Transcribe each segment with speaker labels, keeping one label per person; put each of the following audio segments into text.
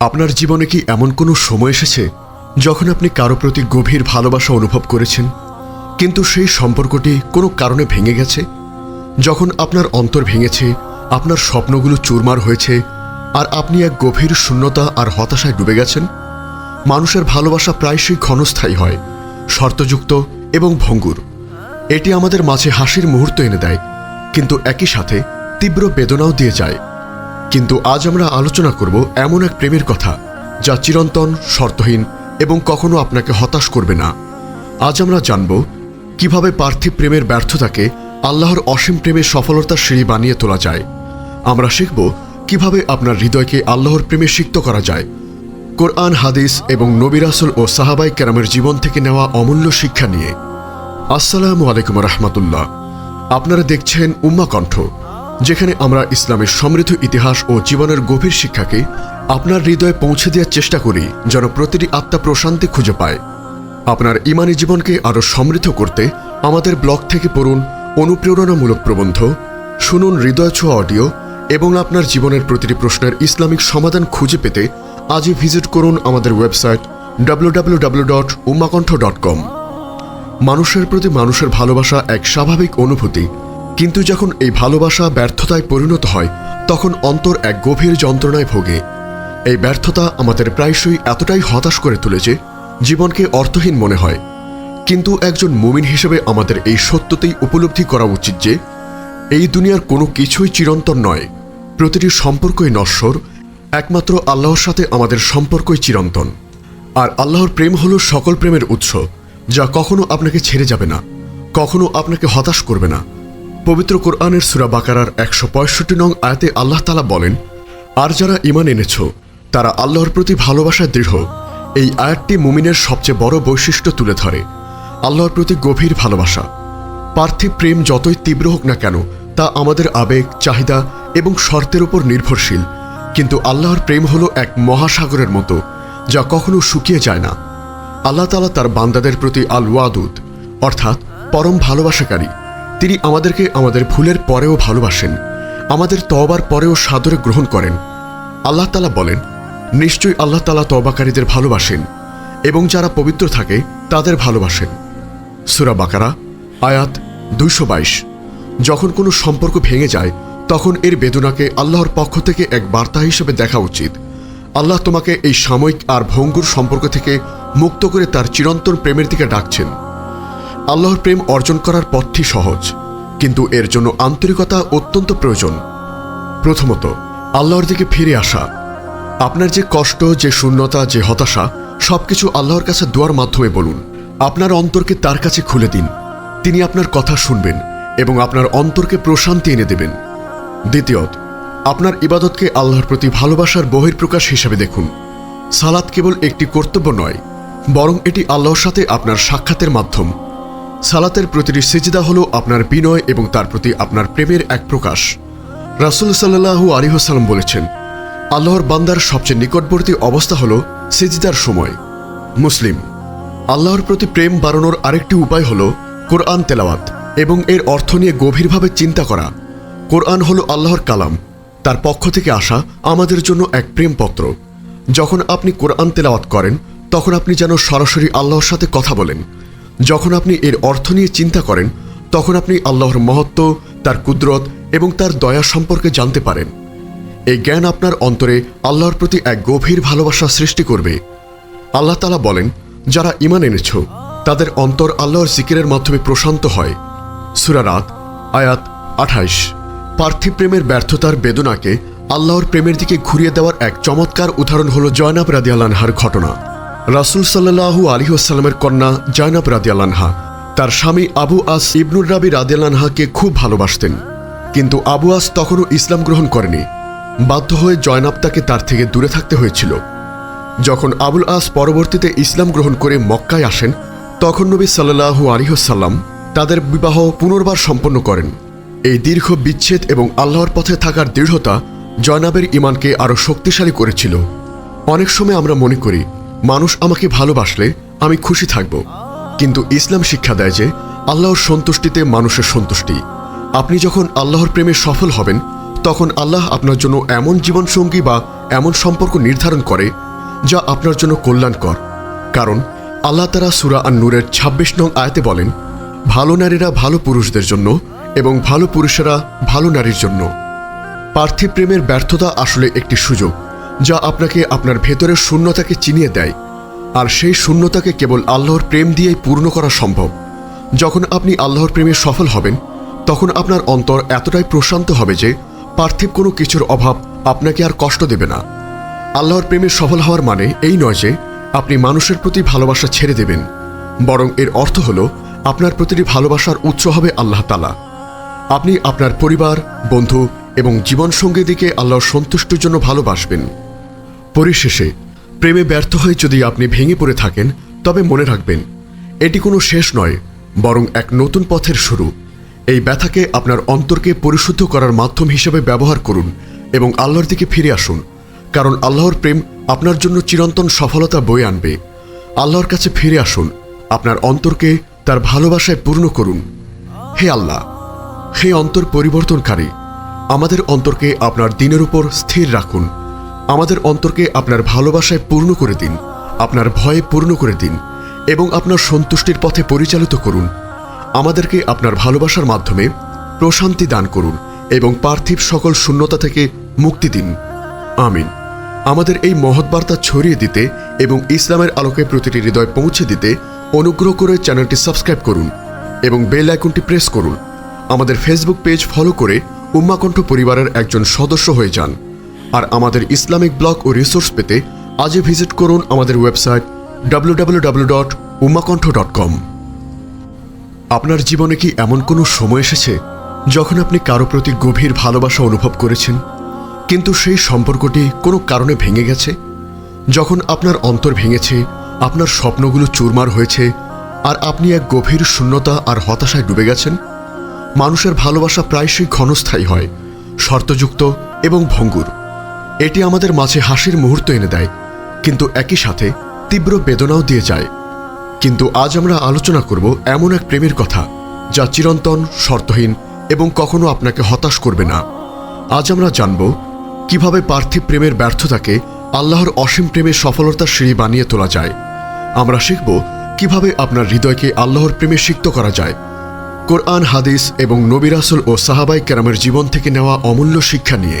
Speaker 1: আপনার জীবনে কি এমন কোনো সময় এসেছে যখন আপনি কারও প্রতি গভীর ভালোবাসা অনুভব করেছেন, কিন্তু সেই সম্পর্কটি কোনো কারণে ভেঙে গেছে? যখন আপনার অন্তর ভেঙেছে, আপনার স্বপ্নগুলো চুরমার হয়েছে, আর আপনি এক গভীর শূন্যতা আর হতাশায় ডুবে গেছেন? মানুষের ভালোবাসা প্রায়শই ক্ষণস্থায়ী হয়, শর্তযুক্ত এবং ভঙ্গুর। এটি আমাদের মাঝে হাসির মুহূর্ত এনে দেয়, কিন্তু একই সাথে তীব্র বেদনাও দিয়ে যায়। কিন্তু আজ আমরা আলোচনা করব এমন এক প্রেমের কথা, যা চিরন্তন, শর্তহীন এবং কখনো আপনাকে হতাশ করবে না। আজ আমরা জানব কীভাবে পার্থিব প্রেমের ব্যর্থতাকে আল্লাহর অসীম প্রেমের সফলতার সিঁড়ি বানিয়ে তোলা যায়। আমরা শিখব কীভাবে আপনার হৃদয়কে আল্লাহর প্রেমে সিক্ত করা যায়। কোরআন, হাদিস এবং নবিরাসুল ও সাহাবাই ক্যারামের জীবন থেকে নেওয়া অমূল্য শিক্ষা নিয়ে। আসসালামু আলাইকুম রহমতুল্লাহ। আপনারা দেখছেন উম্মা কণ্ঠ যেখানে আমরা ইসলামের সমৃদ্ধ ইতিহাস ও জীবনের গভীর শিক্ষাকে আপনার হৃদয়ে পৌঁছে দেওয়ার চেষ্টা করি, যেন প্রতিটি আত্মা প্রশান্তি খুঁজে পায়। আপনার ইমানি জীবনকে আরও সমৃদ্ধ করতে আমাদের ব্লগ থেকে পড়ুন অনুপ্রেরণামূলক প্রবন্ধ, শুনুন হৃদয় ছোঁয়া অডিও এবং আপনার জীবনের প্রতিটি প্রশ্নের ইসলামিক সমাধান খুঁজে পেতে আজই ভিজিট করুন আমাদের ওয়েবসাইট www.ummakontho.com মানুষের প্রতি মানুষের ভালোবাসা এক স্বাভাবিক অনুভূতি কিন্তু যখন এই ভালোবাসা ব্যর্থতায় পরিণত হয়, তখন অন্তর এক গভীর যন্ত্রণায় ভোগে। এই ব্যর্থতা আমাদের প্রায়শই এতটাই হতাশ করে তোলে যে জীবনকে অর্থহীন মনে হয়। কিন্তু একজন মুমিন হিসেবে আমাদের এই সত্যতেই উপলব্ধি করা উচিত যে, এই দুনিয়ার কোনো কিছুই চিরন্তন নয়। প্রতিটি সম্পর্কই নশ্বর, একমাত্র আল্লাহর সাথে আমাদের সম্পর্কই চিরন্তন। আর আল্লাহর প্রেম হল সকল প্রেমের উৎস, যা কখনো আপনাকে ছেড়ে যাবে না, কখনো আপনাকে হতাশ করবে না। পবিত্র কোরআনের সুরা বাকারার একশো পঁয়ষট্টি নং আয়াতে আল্লাহ তালা বলেন, আর যারা ইমান এনেছ, তারা আল্লাহর প্রতি ভালোবাসায় দৃঢ়। এই আয়াতটি মুমিনের সবচেয়ে বড় বৈশিষ্ট্য তুলে ধরে। আল্লাহর প্রতি গভীর ভালোবাসা। পার্থিব প্রেম যতই তীব্র হোক না কেন, তা আমাদের আবেগ, চাহিদা এবং শর্তের উপর নির্ভরশীল। কিন্তু আল্লাহর প্রেম হলো এক মহাসাগরের মতো, যা কখনো শুকিয়ে যায় না। আল্লাহ তালা তার বান্দাদের প্রতি আল ওয়াদুদ অর্থাৎ পরম ভালোবাসাকারী। তিনি আমাদেরকে আমাদের ভুলের পরেও ভালোবাসেন। আমাদের তওবার পরেও সাদরে গ্রহণ করেন। আল্লাহ তালা বলেন, নিশ্চয়ই আল্লাহ তালা তবাকারীদের ভালোবাসেন এবং যারা পবিত্র থাকে তাদের ভালোবাসেন। সুরা বাকারা, আয়াত দুইশো বাইশ। যখন কোনো সম্পর্ক ভেঙে যায়, তখন এর বেদনাকে আল্লাহর পক্ষ থেকে এক বার্তা হিসেবে দেখা উচিত। আল্লাহ তোমাকে এই সাময়িক আর ভঙ্গুর সম্পর্ক থেকে মুক্ত করে তার চিরন্তন প্রেমের দিকে ডাকছেন। আল্লাহর প্রেম অর্জন করার পথটি সহজ, কিন্তু এর জন্য আন্তরিকতা অত্যন্ত প্রয়োজন। প্রথমত, আল্লাহর দিকে ফিরে আসা। আপনার যে কষ্ট, যে শূন্যতা, যে হতাশা, সবকিছু আল্লাহর কাছে দোয়ার মাধ্যমে বলুন। আপনার অন্তরকে তার কাছে খুলে দিন। তিনি আপনার কথা শুনবেন এবং আপনার অন্তরকে প্রশান্তি এনে দেবেন। দ্বিতীয়ত, আপনার ইবাদতকে আল্লাহর প্রতি ভালোবাসার বহির্প্রকাশ হিসেবে দেখুন। সালাত কেবল একটি কর্তব্য নয়, বরং এটি আল্লাহর সাথে আপনার সাক্ষাতের মাধ্যম। সালাতের প্রতিটি সিজদা হল আপনার বিনয় এবং তার প্রতি আপনার প্রেমের এক প্রকাশ। রাসুল সাল্লাহু আলিহাসাল্লাম বলেছেন, আল্লাহর বান্দার সবচেয়ে নিকটবর্তী অবস্থা হল সিজদার সময়। মুসলিম, আল্লাহর প্রতি প্রেম বাড়ানোর আরেকটি উপায় হল কোরআন তেলাওয়াত এবং এর অর্থ নিয়ে গভীরভাবে চিন্তা করা। কোরআন হল আল্লাহর কালাম, তার পক্ষ থেকে আসা আমাদের জন্য এক প্রেমপত্র। যখন আপনি কোরআন তেলাওয়াত করেন, তখন আপনি যেন সরাসরি আল্লাহর সাথে কথা বলেন। যখন আপনি এর অর্থ নিয়ে চিন্তা করেন, তখন আপনি আল্লাহর মহত্ব, তার কুদরত এবং তার দয়া সম্পর্কে জানতে পারেন। এই জ্ঞান আপনার অন্তরে আল্লাহর প্রতি এক গভীর ভালোবাসা সৃষ্টি করবে। আল্লাহ তালা বলেন, যারা ইমান এনেছ, তাদের অন্তর আল্লাহর জিকিরের মাধ্যমে প্রশান্ত হয়। সুরারাত আয়াত আঠাইশ। পার্থিব প্রেমের ব্যর্থতার বেদনাকে আল্লাহর প্রেমের দিকে ঘুরিয়ে দেওয়ার এক চমৎকার উদাহরণ হল জয়নাব রাদিয়ালানহার ঘটনা। রাসুল সাল্লাহু আলিহাস্লামের কন্যা জয়নাব রাদিয়ালানহা তার স্বামী আবু আস ইবনুর রাবি রাদিয়ালানহাকে খুব ভালোবাসতেন। কিন্তু আবু আস তখনও ইসলাম গ্রহণ করেনি। বাধ্য হয়ে জয়নাব তাকে তার থেকে দূরে থাকতে হয়েছিল। যখন আবুল আস পরবর্তীতে ইসলাম গ্রহণ করে মক্কায় আসেন, তখন নবী সাল্লাহু আলিহসাল্লাম তাদের বিবাহ পুনর্বার সম্পন্ন করেন। এই দীর্ঘ বিচ্ছেদ এবং আল্লাহর পথে থাকার দৃঢ়তা জয়নাবের ইমানকে আরও শক্তিশালী করেছিল। অনেক সময় আমরা মনে করি মানুষ আমাকে ভালোবাসলে আমি খুশি থাকব। কিন্তু ইসলাম শিক্ষা দেয় যে, আল্লাহর সন্তুষ্টিতে মানুষের সন্তুষ্টি। আপনি যখন আল্লাহর প্রেমে সফল হবেন, তখন আল্লাহ আপনার জন্য এমন জীবনসঙ্গী বা এমন সম্পর্ক নির্ধারণ করে, যা আপনার জন্য কল্যাণকর। কারণ, আল্লাহ তারা সুরা আন নূরের ছাব্বিশ নং আয়াতে বলেন, ভালো নারীরা ভালো পুরুষদের জন্য এবং ভালো পুরুষেরা ভালো নারীর জন্য। পার্থিব প্রেমের ব্যর্থতা আসলে একটি সুযোগ। যা আপনাকে আপনার ভেতরের শূন্যতাকে চিনিয়ে দেয়। আর সেই শূন্যতাকে কেবল আল্লাহর প্রেম দিয়েই পূর্ণ করা সম্ভব। যখন আপনি আল্লাহর প্রেমে সফল হবেন, তখন আপনার অন্তর এতটাই প্রশান্ত হবে যে পার্থিব কোনো কিছুর অভাব আপনাকে আর কষ্ট দেবে না। আল্লাহর প্রেমে সফল হওয়ার মানে এই নয় যে আপনি মানুষের প্রতি ভালোবাসা ছেড়ে দেবেন। বরং এর অর্থ হল আপনার প্রতিটি ভালোবাসার উৎস হবে আল্লাহ তালা আপনি আপনার পরিবার, বন্ধু এবং জীবনসঙ্গীদিকে আল্লাহর সন্তুষ্টির জন্য ভালোবাসবেন। পরিশেষে প্রেমে ব্যর্থ হয়ে যদি আপনি ভেঙে পড়ে থাকেন, তবে মনে রাখবেন, এটি কোনো শেষ নয়, বরং এক নতুন পথের শুরু। এই ব্যথাকে আপনার অন্তরকে পরিশুদ্ধ করার মাধ্যম হিসেবে ব্যবহার করুন এবং আল্লাহর দিকে ফিরে আসুন, কারণ আল্লাহর প্রেম আপনার জন্য চিরন্তন সফলতা বয়ে আনবে। আল্লাহর কাছে ফিরে আসুন, আপনার অন্তরকে তার ভালোবাসায় পূর্ণ করুন। হে আল্লাহ, হে অন্তর পরিবর্তনকারী, আমাদের অন্তরকে আপনার দিনের উপর স্থির রাখুন। আমাদের অন্তরকে আপনার ভালোবাসায় পূর্ণ করে দিন, আপনার ভয়ে পূর্ণ করে দিন, এবং আপনার সন্তুষ্টির পথে পরিচালিত করুন। আমাদেরকে আপনার ভালোবাসার মাধ্যমে প্রশান্তি দান করুন এবং পার্থিব সকল শূন্যতা থেকে মুক্তি দিন। আমিন। আমাদের এই মহৎ বার্তা ছড়িয়ে দিতে এবং ইসলামের আলোকে প্রতিটি হৃদয় পৌঁছে দিতে অনুগ্রহ করে চ্যানেলটি সাবস্ক্রাইব করুন এবং বেল আইকনটি প্রেস করুন। আমাদের ফেসবুক পেজ ফলো করে উম্মাকণ্ঠ পরিবারের একজন সদস্য হয়ে যান। আর আমাদের ইসলামিক ব্লগ ও রিসোর্স পেতে আজই ভিজিট করুন আমাদের ওয়েবসাইট www.ummakontho.com আপনার জীবনে কি এমন কোনো সময় এসেছে যখন আপনি কারও প্রতি গভীর ভালোবাসা অনুভব করেছেন, কিন্তু সেই সম্পর্কটি কোনো কারণে ভেঙে গেছে? যখন আপনার অন্তর ভেঙেছে, আপনার স্বপ্নগুলো চুরমার হয়েছে, আর আপনি এক গভীর শূন্যতা আর হতাশায় ডুবে গেছেন? মানুষের ভালোবাসা প্রায়শই ক্ষণস্থায়ী হয়, শর্তযুক্ত এবং ভঙ্গুর। এটি আমাদের মাঝে হাসির মুহূর্ত এনে দেয়, কিন্তু একই সাথে তীব্র বেদনাও দিয়ে যায়। কিন্তু আজ আমরা আলোচনা করব এমন এক প্রেমের কথা, যা চিরন্তন, শর্তহীন এবং কখনো আপনাকে হতাশ করবে না। আজ আমরা জানব কীভাবে পার্থিব প্রেমের ব্যর্থতাকে আল্লাহর অসীম প্রেমের সফলতার সিঁড়ি বানিয়ে তোলা যায়। আমরা শিখব কীভাবে আপনার হৃদয়কে আল্লাহর প্রেমে সিক্ত করা যায়। কোরআন, হাদিস এবং নবিরাসুল ও সাহাবাই কেরামের জীবন থেকে নেওয়া অমূল্য শিক্ষা নিয়ে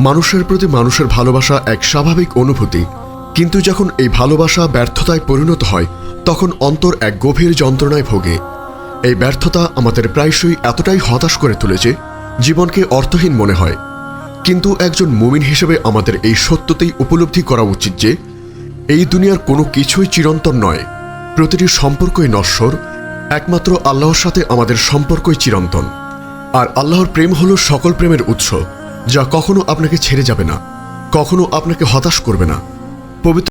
Speaker 1: মানুষের প্রতি মানুষের ভালোবাসা এক স্বাভাবিক অনুভূতি। কিন্তু যখন এই ভালোবাসা ব্যর্থতায় পরিণত হয়, তখন অন্তর এক গভীর যন্ত্রণায় ভোগে। এই ব্যর্থতা আমাদের প্রায়শই এতটাই হতাশ করে তুলেছে, জীবনকে অর্থহীন মনে হয়। কিন্তু একজন মুমিন হিসেবে আমাদের এই সত্যতেই উপলব্ধি করা উচিত যে, এই দুনিয়ার কোনো কিছুই চিরন্তন নয়। প্রতিটি সম্পর্কই নশ্বর, একমাত্র আল্লাহর সাথে আমাদের সম্পর্কই চিরন্তন। আর আল্লাহর প্রেম হল সকল প্রেমের উৎস। যা কখনো আপনাকে ছেড়ে যাবে না কখনো আপনাকে হতাশ করবে না। পবিত্র